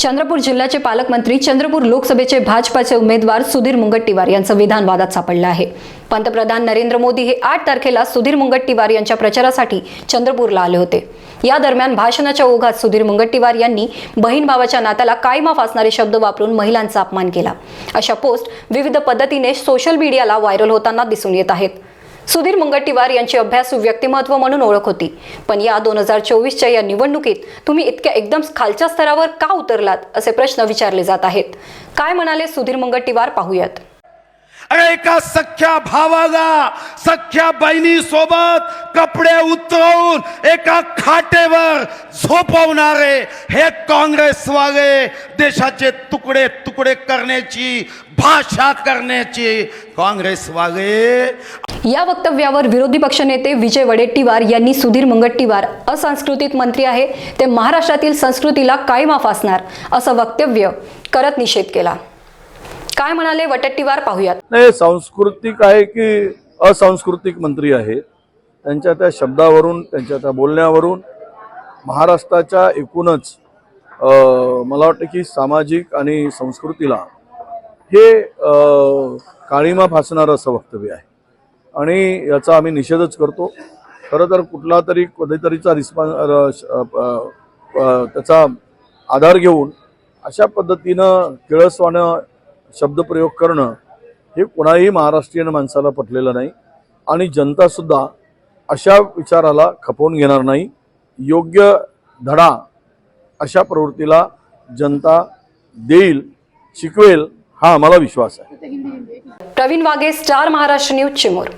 चंद्रपूर जिल्ह्याचे पालकमंत्री चंद्रपूर लोकसभेचे भाजपाचे उमेदवार सुधीर मुनगट्टीवार यांचं विधान वादात सापडलं आहे. पंतप्रधान नरेंद्र मोदी हे आठ तारखेला सुधीर मुनगट्टीवार यांच्या प्रचारासाठी चंद्रपूरला आले होते. या दरम्यान भाषणाच्या ओघात सुधीर मुनगट्टीवार यांनी बहीण भावाच्या नात्याला कायमाफ असणारे शब्द वापरून महिलांचा अपमान केला. अशा पोस्ट विविध पद्धतीने सोशल मीडियाला व्हायरल होताना दिसून येत आहेत. सुधीर मुनगट्टीवार यांची अभ्यासू व्यक्तिमत्व म्हणून ओळख होती. पण या दोन हजार चोवीसच्या या निवडणुकीत तुम्ही इतक्या एकदम खालच्या स्तरावर का उतरलात असे प्रश्न विचारले जात आहेत. काय म्हणाले सुधीर मुनगट्टीवार पाहूयात. अरे एका सख्या भावाला सख्या बहिणी सोबत कपडे उतरवून एका खाटेवर झोपवणारे हे काँग्रेसवाले देशाचे तुकडे तुकडे करण्याची भाषा करण्याची काँग्रेसवाले. या वक्तव्यावर विरोधी पक्षनेते विजय वडेट्टीवार यांनी सुधीर मुनगट्टीवार असंस्कृतित मंत्री आहे ते महाराष्ट्रातील संस्कृतीला कायमा फासणार असं वक्तव्य करत निषेध केला. काय म्हणाले वडेट्टीवार पाहूयात. नाही सांस्कृतिक आहे की असांस्कृतिक मंत्री आहेत त्यांच्या त्या शब्दावरून त्यांच्या त्या बोलण्यावरून महाराष्ट्राच्या एकूणच मला वाटतं की सामाजिक आणि संस्कृतीला हे काळीमा फासणारं असं वक्तव्य आहे. आणि याचा आम्ही निषेधच करतो. खरं तर कुठला तरी कधीतरीचा रिस्पॉन्स त्याचा आधार घेऊन अशा पद्धतीनं किळसवानं शब्दप्रयोग करणं हे कोणाही महाराष्ट्रीयन माणसाला पटलेलं नाही. आणि जनतासुद्धा अशा विचाराला खपवून घेणार नाही. योग्य धडा अशा प्रवृत्तीला जनता देईल शिकवेल हा आम्हाला विश्वास आहे. Praveen Wage Star Maharashtra news Chimur.